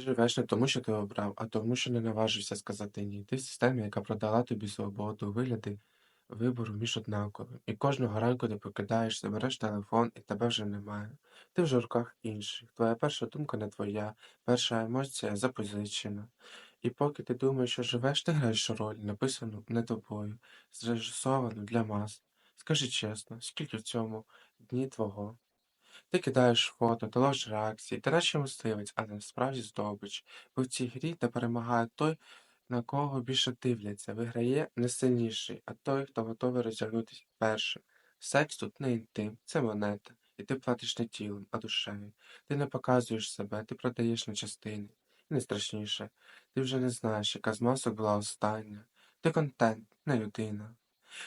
Живеш не тому, що ти обрав, а тому, що не наважився сказати ні. Ти в системі, яка продала тобі свободу, вигляди вибору між однаковим. І кожного ранку ти прокидаєшся, береш телефон, і тебе вже немає. Ти вже в руках інших. Твоя перша думка не твоя, перша емоція запозичена. І поки ти думаєш, що живеш, ти граєш роль, написану не тобою, зрежисовану для мас. Скажи чесно, скільки в цьому дні твого? Ти кидаєш фото, ти ложиш реакції, ти наче мисливець, але насправді здобич. Бо в цій грі не перемагає той, на кого більше дивляться, виграє не сильніший, а той, хто готовий розтягнутися першим. Секс тут не інтим, це монета, і ти платиш не тілом, а душею. Ти не показуєш себе, ти продаєш на частини. І найстрашніше, ти вже не знаєш, яка з масок була остання. Ти контент, не людина.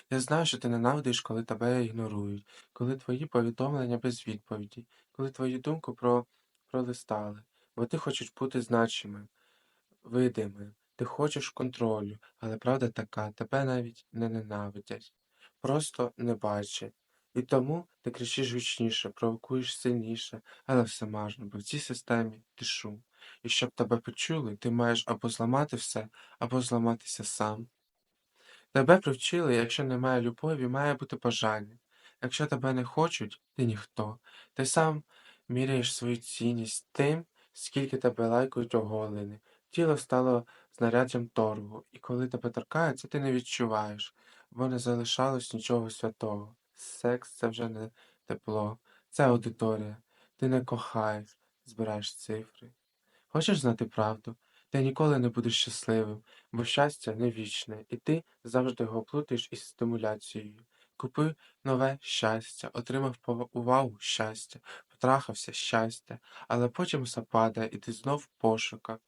Я знаю, що ти ненавидиш, коли тебе ігнорують, коли твої повідомлення без відповіді, коли твою думку про... пролистали, бо ти хочеш бути значимим, видимим, ти хочеш контролю, але правда така, тебе навіть не ненавидять, просто не бачать. І тому ти кричиш гучніше, провокуєш сильніше, але все марно, бо в цій системі ти шум. І щоб тебе почули, ти маєш або зламати все, або зламатися сам. Тебе привчили, якщо немає любові, має бути бажання. Якщо тебе не хочуть, ти ніхто. Ти сам міряєш свою цінність тим, скільки тебе лайкають оголені. Тіло стало знаряддям торгу, і коли тебе торкаються, ти не відчуваєш, бо не залишалось нічого святого. Секс це вже не тепло, це аудиторія. Ти не кохаєш, збираєш цифри. Хочеш знати правду? Ти ніколи не будеш щасливим, бо щастя не вічне, і ти завжди його плутаєш із стимуляцією. Купи нове щастя, отримав увагу щастя, потрахався щастя, але потім все падає, і ти знов в пошуках.